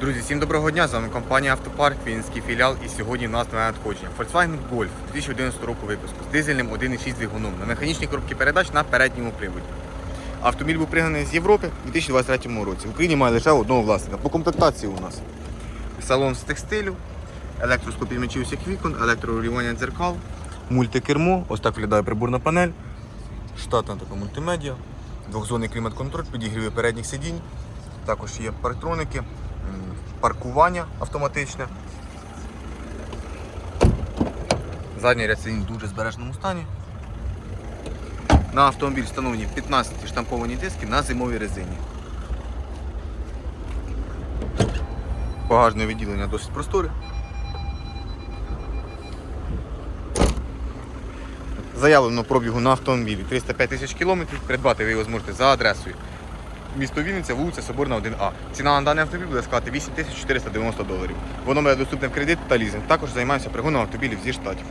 Друзі, всім доброго дня! З вами компанія Автопарк, Вінницький філіал. І сьогодні у нас нове надходження. Volkswagen Golf 2011 року випуску з дизельним 1.6 двигуном на механічній коробці передач на передньому приводі. Автомобіль був пригнаний з Європи у 2023 році. В Україні має лише одного власника. По комплектації у нас салон з текстилю, електроскопімічі усіх вікон, електрорівання дзеркал, мультикермо, ось так виглядає приборна панель, штатна така мультимедіа, двохзонний клімат-контроль, підігріви передніх сидінь. Також є парктроники, паркування автоматичне. Задній ряд сидінь в дуже збереженому стані. На автомобіль встановлені 15 штамповані диски на зимовій резині. Багажне відділення досить просторе. Заявлено пробігу на автомобілі 305 тисяч кілометрів. Придбати ви його зможете за адресою. Місто Вінниця, вулиця Соборна 1А. Ціна на даний автомобіль буде складати 8490 доларів. Воно має доступне в кредит та лізинг. Також займаємося пригоном автомобілів зі штатів.